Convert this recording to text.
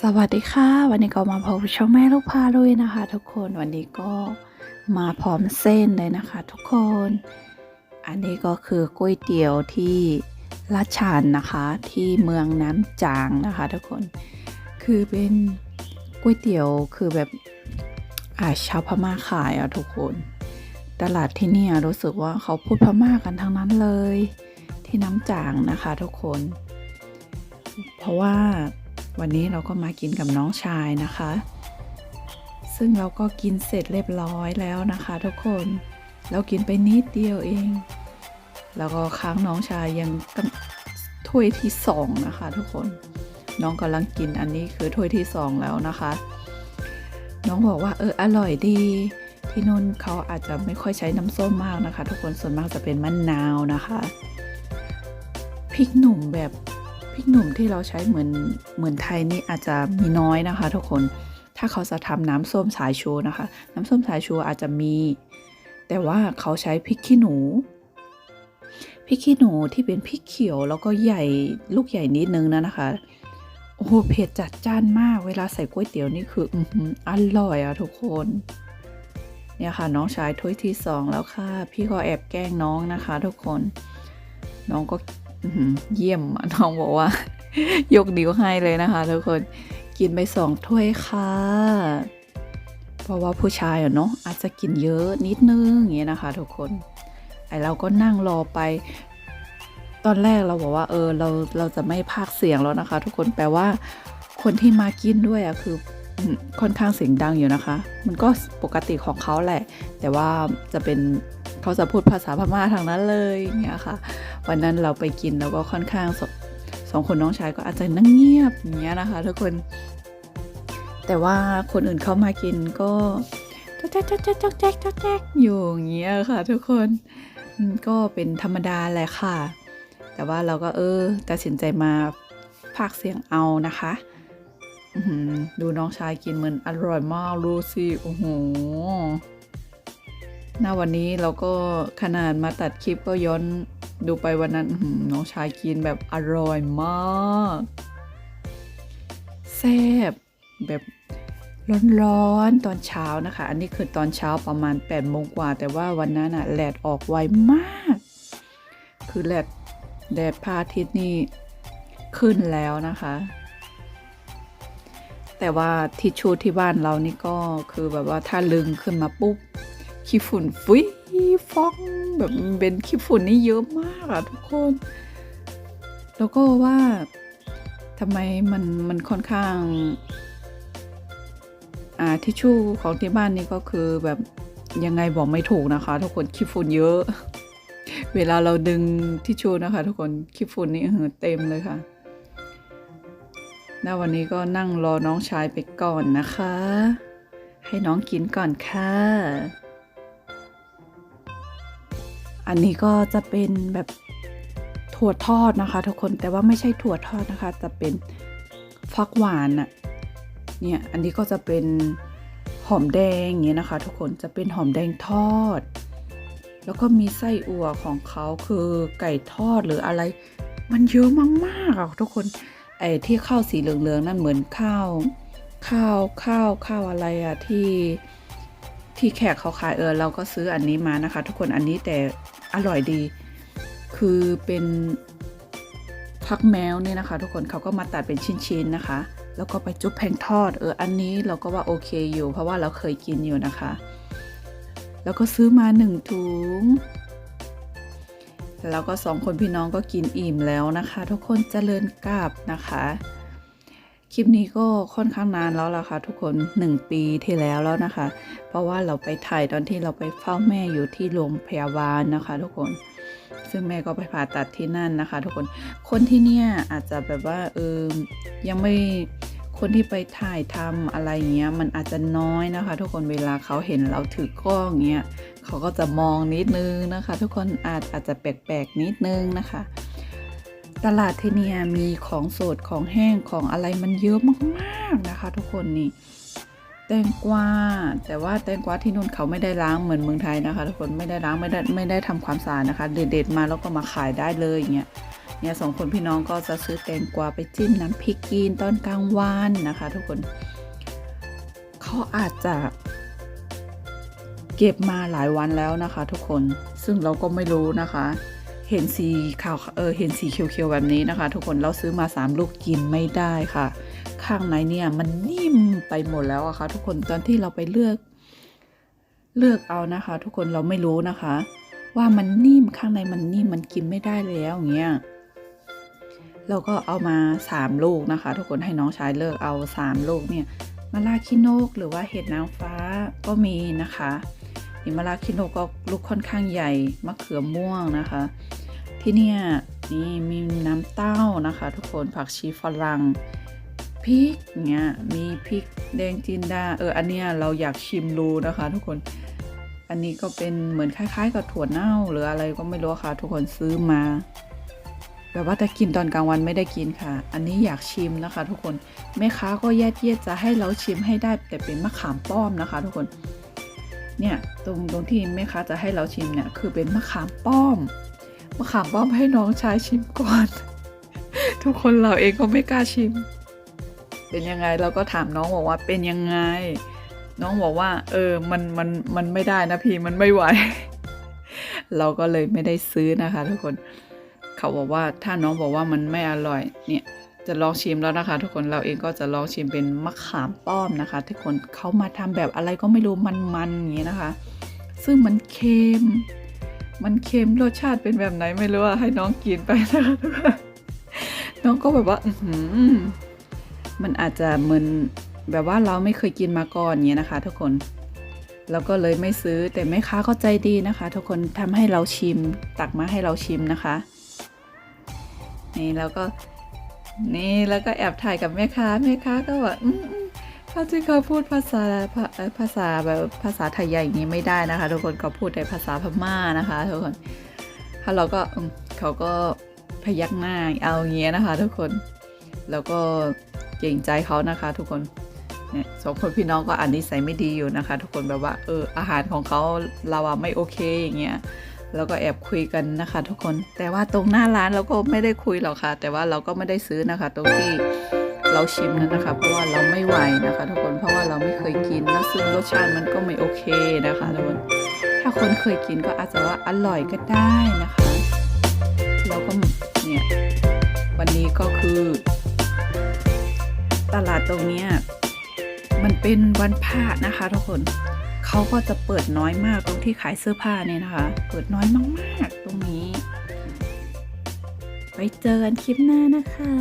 สวัสดีค่ะ วันนี้ก็มาพบช่องแม่ลูกพาลุยนะคะ ทุกคนวันนี้ก็มาพร้อมเส้นเลยนะคะ ทุกคน อันนี้ก็คือก๋วยเตี๋ยวที่ลาชันนะคะที่เมืองน้ำจางนะคะ ทุกคนคือเป็นก๋วยเตี๋ยวคือแบบอาชาวพม่าขายอะทุกคน ตลาดที่นี่รู้สึกว่าเขาพูดพม่ากันทั้งนั้นเลย ที่น้ำจางนะคะ ทุกคน เพราะว่า วันนี้เราก็มากินกับน้องชายนะคะ ซึ่งเราก็กินเสร็จเรียบร้อยแล้วนะคะ ทุกคน เรากินไปนิดเดียวเอง แล้วก็ค้างน้องชายยังกันถ้วยที่สองนะคะ ทุกคน น้องกำลังกินอันนี้คือถ้วยที่สองแล้วนะคะ น้องบอกว่าเอออร่อยดีที่นู่นเขาอาจจะไม่ค่อยใช้น้ำส้มมากนะคะ ทุกคนส่วนมากจะเป็นมะนาวนะคะพริกหนุ่มแบบ พริกหนุ่มที่เราใช้เหมือนเหมือนไทยนี่อาจจะมีน้อยนะคะ ทุกคน ถ้าเขาจะทำน้ำส้มสายชูนะคะ น้ำส้มสายชูอาจจะมี แต่ว่าเขาใช้พริกขี้หนูพริกขี้หนูที่เป็นพริกเขียวแล้วก็ใหญ่ลูกใหญ่นิดนึงนะนะคะโอ้โหเผ็ดจัดจ้านมาก เวลาใส่ก๋วยเตี๋ยวนี่คืออือหือร่อยอะทุกคน เนี่ยค่ะน้องชายถ้วยที่สองแล้วค่ะ พี่ก็แอบแกล้งน้องนะคะ ทุกคน น้องก็ เยี่ยมน้องบอกว่า ยกนิ้วให้เลยนะคะทุกคนกินไปสองถ้วยค่ะ เพราะว่าผู้ชายอะเนาะอาจจะกินเยอะนิดนึงอย่างเงี้ยนะคะ ทุกคนไอเราก็นั่งรอไป ตอนแรกเราบอกว่า เออเราเราจะไม่พากเสียงแล้วนะคะ ทุกคนแปลว่า คนที่มากินด้วยอะคือค่อนข้างเสียงดังอยู่นะคะ มันก็ปกติของเขาแหละ แต่ว่าจะเป็น เขาจะพูดภาษาพม่าทางนั้นเลยเงี้ยค่ะ วันนั้นเราไปกินแล้วก็ค่อนข้างสสองคนน้องชายก็อาจจะนั่งเงียบอย่างเงี้ยนะคะทุกคน แต่ว่าคนอื่นเข้ามากินก็จ๊กแจ๊กจ๊กแจ๊กจ๊กแจ๊กจ๊กแจ๊กอยู่อย่างเงี้ยค่ะ ทุกคนก็เป็นธรรมดาแหละค่ะ แต่ว่าเราก็เออตัดสินใจมาพากเสียงเอานะคะดูน้องชายกินเหมือนอร่อยมากดูสิโอ้โห หน้าวันนี้เราก็ขนาดมาตัดคลิปก็ย้อนดูไปวันนั้นน้องชายกินแบบอร่อยมากแซ่บแบบร้อนๆตอนเช้านะคะ อันนี้คือตอนเช้าประมาณ8ปดโมงกว่า แต่ว่าวันนั้นอะแดดออกไวมาก คือแดดแดดพระอาทิตย์นี่ขึ้นแล้วนะคะ แต่ว่าทิชชู่ที่บ้านเรานี่ก็คือแบบว่าถ้าลึงขึ้นมาปุ๊บ ขี้ฝุ่นฟุ้ยฟองแบบเป็นขี้ฝุ่นนี่เยอะมากอะทุกคน แล้วก็ว่าทำไมมันมันค่อนข้างอ่าทิชชู่ของที่บ้านนี่ก็คือแบบยังไงบอกไม่ถูกนะคะ ทุกคนขี้ฝุ่นเยอะ เวลาเราดึงทิชชู่นะคะ ทุกคนขี้ฝุ่นนี่เออเต็มเลยค่ะณวันนี้ก็นั่งรอน้องชายไปก่อนนะคะ ให้น้องกินก่อนค่ะ อันนี้ก็จะเป็นแบบถั่วทอดนะคะ ทุกคนแต่ว่าไม่ใช่ถั่วทอดนะคะ จะเป็นฟักหวานอะเนี่ยอันนี้ก็จะเป็นหอมแดงอย่างเงี้ยนะคะ ทุกคนจะเป็นหอมแดงทอด แล้วก็มีไส้อั่วของเขาคือไก่ทอดหรืออะไร มันเยอะมากๆอะทุกคนไอ้ที่ข้าวสีเหลืองๆนั่นเหมือนข้าว ข้าวข้าวข้าวอะไรอะที่ที่แขกเขาขายเออเราก็ซื้ออันนี้มานะคะ ทุกคนอันนี้แต่ อร่อยดี คือเป็นพักแมวเนี่ยนะคะ ทุกคนเขาก็มาตัดเป็นชิ้นๆนะคะ แล้วก็ไปจุ๊บแพงทอด เออ อันนี้เราก็ว่าโอเคอยู่ เพราะว่าเราเคยกินอยู่นะคะ แล้วก็ซื้อมาหนึ่งถุงแล้วก็สองคนพี่น้องก็กินอิ่มแล้วนะคะ ทุกคนเจริญกราบนะคะ คลิปนี้ก็ค่อนข้างนานแล้วล่ะค่ะทุกคนหนึ่งปีที่แล้วแล้วนะคะ เพราะว่าเราไปถ่ายตอนที่เราไปเฝ้าแม่อยู่ที่โรงพยาบาลนะคะ ทุกคน ซึ่งแม่ก็ไปผ่าตัดที่นั่นนะคะ ทุกคน คนที่เนี่ยอาจจะแบบว่าเออยังไม่คนที่ไปถ่ายทำอะไรเงี้ยมันอาจจะน้อยนะคะ ทุกคนเวลาเขาเห็นเราถือกล้องเงี้ยเขาก็จะมองนิดนึงนะคะ ทุกคนอาจอาจจะแปลกๆนิดนึงนะคะ ตลาดเทเนียมีของสดของแห้งของอะไรมันเยอะมากๆนะคะ ทุกคนนี่แตงกวาแต่ว่าแตงกวาที่นู่นเขาไม่ได้ล้างเหมือนเมืองไทยนะคะ ทุกคนไม่ได้ล้างไม่ได้ไม่ได้ทำความสะอาดนะคะ เด็ดๆมาแล้วก็มาขายได้เลยอย่างเงี้ยเนี่ยสองคนพี่น้องก็จะซื้อแตงกวาไปจิ้มน้ำพริกกินตอนกลางวันนะคะ ทุกคนเขาอาจจะเก็บมาหลายวันแล้วนะคะ ทุกคนซึ่งเราก็ไม่รู้นะคะ เห็นสีขาวเออเห็นสีเขียวๆแบบนี้นะคะ ทุกคนเราซื้อมาสามลูกกินไม่ได้ค่ะ ข้างในเนี่ยมันนิ่มไปหมดแล้วอะค่ะทุกคนตอนที่เราไปเลือก เลือกเอานะคะ ทุกคนเราไม่รู้นะคะ ว่ามันนิ่มข้างในมันนิ่มมันกินไม่ได้แล้วอย่างเงี้ยเราก็เอามาสามลูกนะคะ ทุกคนให้น้องชายเลือกเอาสามลูกเนี่ยมะลาคิโนกหรือว่าเห็ดนางฟ้าก็มีนะคะ นี่มะลาคิโนกก็ลูกค่อนข้างใหญ่มะเขือม่วงนะคะ ที่เนี่ยนี่มีน้ำเต้านะคะ ทุกคนผักชีฝรั่งพริกเงี้ยมีพริกแดงจินดาเอออันเนี้ยเราอยากชิมดูนะคะ ทุกคน อันนี้ก็เป็นเหมือนคล้าย ๆ กับถั่วเน่าหรืออะไรก็ไม่รู้ค่ะ ทุกคนซื้อมาแบบว่าถ้ากินตอนกลางวันไม่ได้กินค่ะ อันนี้อยากชิมนะคะ ทุกคนแม่ค้าก็แยดเยียดจะให้เราชิมให้ได้ แต่เป็นมะขามป้อมนะคะ ทุกคน เนี่ยตรงตรงที่แม่ค้าจะให้เราชิมเนี่ยคือเป็นมะขามป้อมมะขามป้อมให้น้องชายชิมก่อน ทุกคนเราเองก็ไม่กล้าชิม เป็นยังไงเราก็ถามน้องบอกว่าเป็นยังไง น้องบอกว่า เออมันมันมันไม่ได้นะพี่มันไม่ไหว เราก็เลยไม่ได้ซื้อนะคะ ทุกคน เขาบอกว่าถ้าน้องบอกว่ามันไม่อร่อยเนี่ย จะลองชิมแล้วนะคะ ทุกคนเราเองก็จะลองชิมเป็นมะขามป้อมนะคะ ทุกคนเขามาทำแบบอะไรก็ไม่รู้มันๆอย่างนี้นะคะ ซึ่งมันเค็มมันเค็มรสชาติเป็นแบบไหนไม่รู้อะให้น้องกินไปนะคะทุกคนน้องก็แบบว่าอืมันอาจจะเหมือนแบบว่าเราไม่เคยกินมาก่อนเงี้ยนะคะ ทุกคนเราก็เลยไม่ซื้อแต่แม่ค้าก็ใจดีนะคะ ทุกคนทำให้เราชิมตักมาให้เราชิมนะคะ นี่แล้วก็ นี่แล้วก็แอบถ่ายกับแม่ค้าแม่ค้าก็ว่าเขาที่เขาพูดภาษาภาษาแบบภาษาไทยใหญ่อย่างนี้ไม่ได้นะคะ ทุกคนเขาพูดแต่ภาษาพม่านะคะทุกคนถ้าเราก็เขาก็พยักหน้าเอาเงี้ยนะคะ ทุกคนแล้วก็เกรงใจเขานะคะ ทุกคนเนี่ยสองคนพี่น้องก็อันนี้ใส่ไม่ดีอยู่นะคะ ทุกคนแบบว่าเอออาหารของเขาเราอะไม่โอเคอย่างเงี้ย แล้วก็แอบคุยกันนะคะ ทุกคน แต่ว่าตรงหน้าร้านเราก็ไม่ได้คุยหรอกค่ะ แต่ว่าเราก็ไม่ได้ซื้อนะคะ ตรงที่เราชิมนั้นนะคะ เพราะว่าเราไม่ไหวนะคะ ทุกคน เพราะว่าเราไม่เคยกิน แล้วซึ่งรสชาติมันก็ไม่โอเคนะคะทุกคน ถ้าคนเคยกินก็อาจจะว่าอร่อยก็ได้นะคะเราก็เนี่ย วันนี้ก็คือ ตลาดตรงเนี้ยมันเป็นวันพระนะคะ ทุกคน เขาก็จะเปิดน้อยมากตรงที่ขายเสื้อผ้าเนี่ยนะคะ เปิดน้อยมากๆตรงนี้ ไปเจอกันคลิปหน้านะคะ